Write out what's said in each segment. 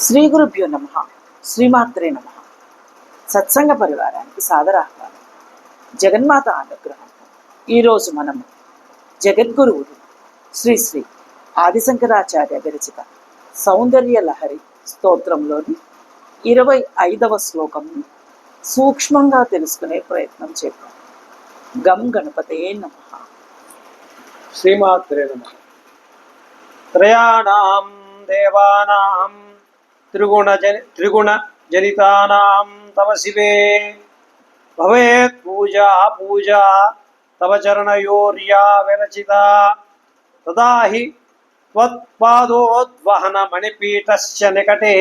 శ్రీ గురుభ్యో నమ. శ్రీమాత్రే నమ. సత్సంగ పరివారానికి సాదరాహ్వానం. జగన్మాత అనుగ్రహం. ఈరోజు మనము జగద్గురువులు శ్రీ శ్రీ ఆదిశంకరాచార్య విరచిత సౌందర్య లహరి స్తోత్రంలోని ఇరవై ఐదవ శ్లోకం సూక్ష్మంగా తెలుసుకునే ప్రయత్నం చేద్దాం. గం గణపతే నమ. శ్రీమాత్రే నమ. త్రయాణం దేవానాం త్రిగుణ త్రిగుణ జనితానాం తవ శివే భవేత్ పూజా పూజా తవ చరణయోర్యా విరచిత తదా హి త్వత్పాదోద్వహన మణిపీఠస్య నికటే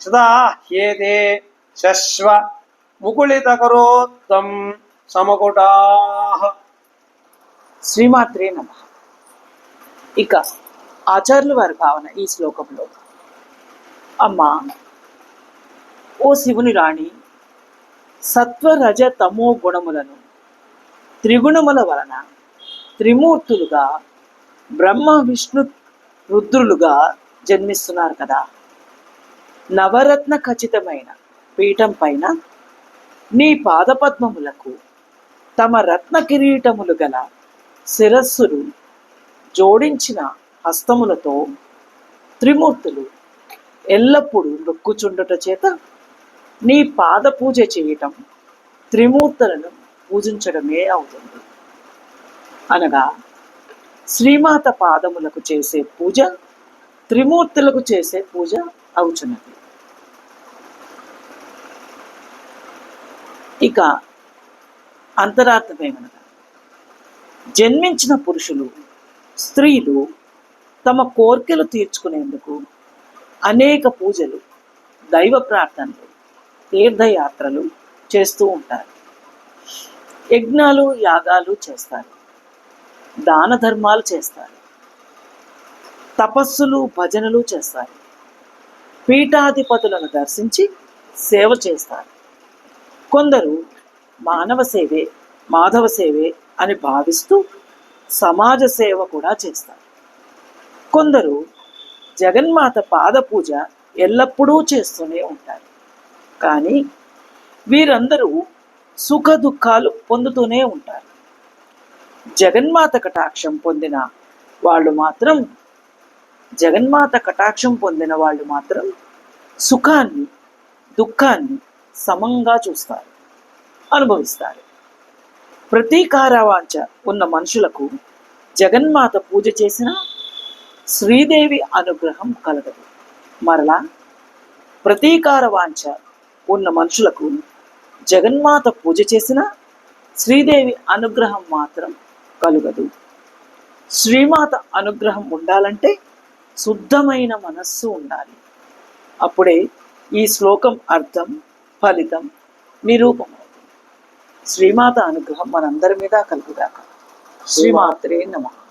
సదా హ్యేతే శశ్వ ముకుళితకరోత్తం సమకుటాః శ్రీమాత్రే నమ. ఇక ఆచార్యుల వారి భావన ఈ శ్లోకంలో. అమ్మ ఓ శివుని రాణి సత్వరజ తమో గుణములను త్రిగుణముల వలన త్రిమూర్తులుగా బ్రహ్మ విష్ణు రుద్రులుగా జన్మిస్తున్నారు కదా. నవరత్న ఖచ్చితమైన పీఠం పైన నీ పాదపద్మములకు తమ రత్న కిరీటములు గల శిరస్సులు జోడించిన హస్తములతో త్రిమూర్తులు ఎల్లప్పుడూ నొక్కుచుండుట చేత నీ పాద పూజ చేయటం త్రిమూర్తులను పూజించడమే అవుతుంది. అనగా శ్రీమాత పాదములకు చేసే పూజ త్రిమూర్తులకు చేసే పూజ అవుచున్నది. ఇక అంతరార్థమేమనగా జన్మించిన పురుషులు స్త్రీలు తమ కోర్కెలు తీర్చుకునేందుకు అనేక పూజలు దైవ ప్రార్థనలు తీర్థయాత్రలు చేస్తూ ఉంటారు. యజ్ఞాలు యాగాలు చేస్తారు. దాన ధర్మాలు చేస్తారు. తపస్సులు భజనలు చేస్తారు. పీఠాధిపతులను దర్శించి సేవ చేస్తారు. కొందరు మానవ సేవే మాధవ సేవే అని భావిస్తూ సమాజ సేవ కూడా చేస్తారు. కొందరు జగన్మాత పాద పూజ ఎల్లప్పుడూ చేస్తూనే ఉంటారు. కానీ వీరందరూ సుఖ దుఃఖాలు పొందుతూనే ఉంటారు. జగన్మాత కటాక్షం పొందిన వాళ్ళు మాత్రం జగన్మాత కటాక్షం పొందిన వాళ్ళు మాత్రం సుఖాన్ని దుఃఖాన్ని సమంగా చూస్తారు అనుభవిస్తారు. ప్రతీకారవాంఛ ఉన్న మనుషులకు జగన్మాత పూజ చేసిన శ్రీదేవి అనుగ్రహం కలగదు. మరలా ప్రతీకార వాంఛ ఉన్న మనుషులకు జగన్మాత పూజ చేసిన శ్రీదేవి అనుగ్రహం మాత్రం కలుగదు. శ్రీమాత అనుగ్రహం ఉండాలంటే శుద్ధమైన మనస్సు ఉండాలి. అప్పుడే ఈ శ్లోకం అర్థం ఫలితం నిరూపమవుతుంది. శ్రీమాత అనుగ్రహం మనందరి మీద కలుగుగాక. శ్రీమాత్రే నమః.